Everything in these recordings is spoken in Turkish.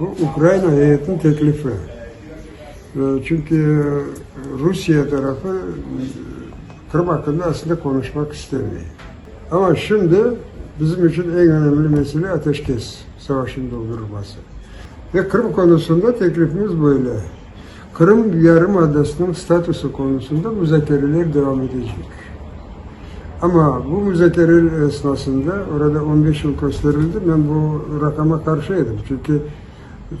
Bu Ukrayna heyetinin teklifi. Ee, Çünkü Rusya tarafı e, Kırım hakkında aslında konuşmak istemiyor. Ama şimdi bizim için en önemli mesele ateşkes, savaşın durdurulması. Ve Kırım konusunda teklifimiz böyle. Kırım Yarımadası'nın statüsü konusunda müzakereler devam edecek. Ama bu müzakereler esnasında orada 15 yıl gösterildi. Ben bu rakama karşıydım. Çünkü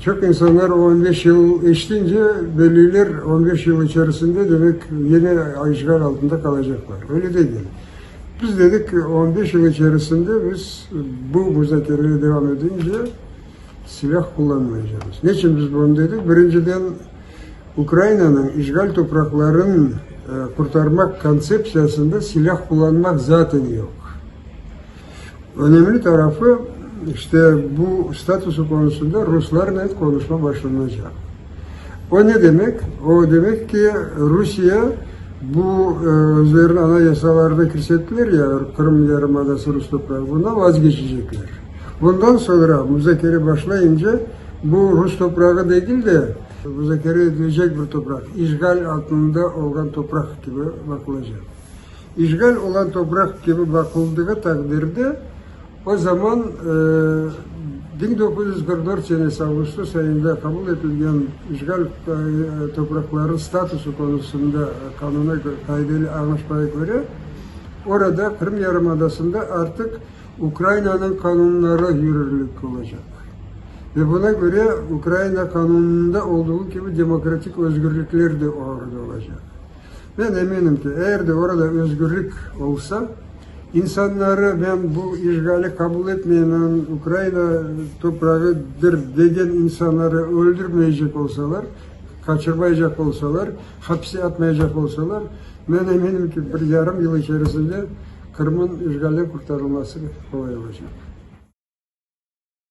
çok insanlar o 15 yıl geçtiğince belliler 15 yıl içerisinde demek yine işgal altında kalacaklar. Öyle değil. Biz dedik ki 15 yıl içerisinde biz bu müzakereye devam edince silah kullanmayacağız. Niçin biz bunu dedik? Birinciden Ukrayna'nın işgal topraklarını e, kurtarmak konsepsiyasında silah kullanmak zaten yok. Önemli tarafı işte bu statüsü konusunda Ruslarla konuşma başlanacak. O ne demek? O demek ki Rusya bu e, özlerinin anayasalarda kirsettiler ya Kırım Yarımadası Rus toprağı bundan vazgeçecekler. Bundan sonra müzakere başlayınca bu Rus toprağı değil de müzakere edilecek bir toprak. işgal altında olan toprak gibi bakılacak. İşgal olan toprak gibi bakıldığı takdirde o zaman e, 1944 senesi Ağustos ayında kabul edilen işgal e, toprakların statüsü konusunda kanuna kaydıyla anlaşmaya göre orada Kırım Yarımadası'nda artık Ukrayna'nın kanunları yürürlük olacak. Ve buna göre Ukrayna kanununda olduğu gibi demokratik özgürlükler de orada olacak. Ben eminim ki eğer de orada özgürlük olsa insanları ben bu işgali kabul etmeyen Ukrayna toprağıdır dediğin insanları öldürmeyecek olsalar, kaçırmayacak olsalar, hapse atmayacak olsalar ben eminim ki bir yarım yıl içerisinde Kırım'ın işgalden kurtarılması kolay olacak.